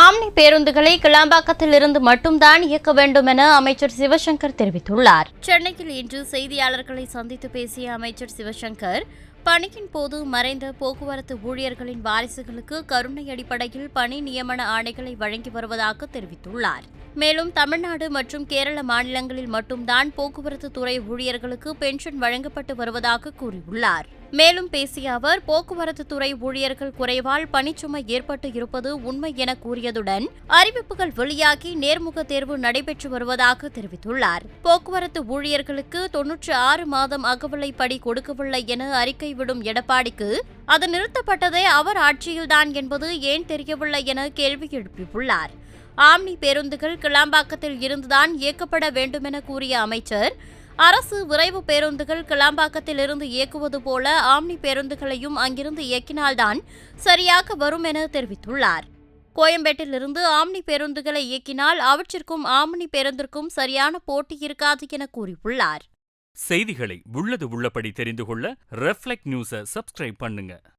Omni பேருந்துகளை கிளாம்பாக்கத்தில் இருந்து மட்டும்தான் இயக்க வேண்டும் என அமைச்சர் சிவசங்கர் தெரிவித்துள்ளார். சென்னையில் இன்று செய்தியாளர்களை சந்தித்து பேசிய அமைச்சர் சிவசங்கர் பணியின் போது மறைந்த போக்குவரத்து ஊழியர்களின் வாரிசுகளுக்கு கருணை அடிப்படையில் பணி நியமன ஆணைகளை வழங்கி வருவதாக தெரிவித்துள்ளார். மேலும் தமிழ்நாடு மற்றும் கேரள மாநிலங்களில் மட்டும்தான் போக்குவரத்து துறை ஊழியர்களுக்கு பென்ஷன் வழங்கப்பட்டு வருவதாக கூறியுள்ளார். மேலும் பேசிய அவர் போக்குவரத்து துறை ஊழியர்கள் குறைவால் பணிச்சுமை ஏற்பட்டு இருப்பது உண்மை என கூறியதுடன் அறிவிப்புகள் வெளியாகி நேர்முக தேர்வு நடைபெற்று வருவதாக தெரிவித்துள்ளார். போக்குவரத்து ஊழியர்களுக்கு தொன்னூற்றி ஆறு மாதம் அகவிலைப்படி கொடுக்கவில்லை என அறிக்கை விடும் எடப்பாடிக்கு அது நிறுத்தப்பட்டதே அவர் ஆட்சியில்தான் என்பது ஏன் தெரியவில்லை என கேள்வி எழுப்பியுள்ளார். ஆம்னி பேருந்துகள் கிளாம்பாக்கத்தில் இருந்துதான் இயக்கப்பட வேண்டுமென கூறிய அமைச்சர் அரசு விரைவு பேருந்துகள் கிளாம்பாக்கத்தில் இருந்து இயக்குவது போல ஆம்னி பேருந்துகளையும் அங்கிருந்து இயக்கினால்தான் சரியாக வரும் என தெரிவித்துள்ளார் கோயம்பேட்டிலிருந்து ஆம்னி பேருந்துகளை இயக்கினால் அவற்றிற்கும் ஆம்னி பேருந்திற்கும் சரியான போட்டி இருக்காது என கூறியுள்ளார். செய்திகளை உள்ளது உள்ளபடி தெரிந்து கொள்ள ரெஃப்ளெக்ட் நியூஸை சப்ஸ்கிரைப் பண்ணுங்க.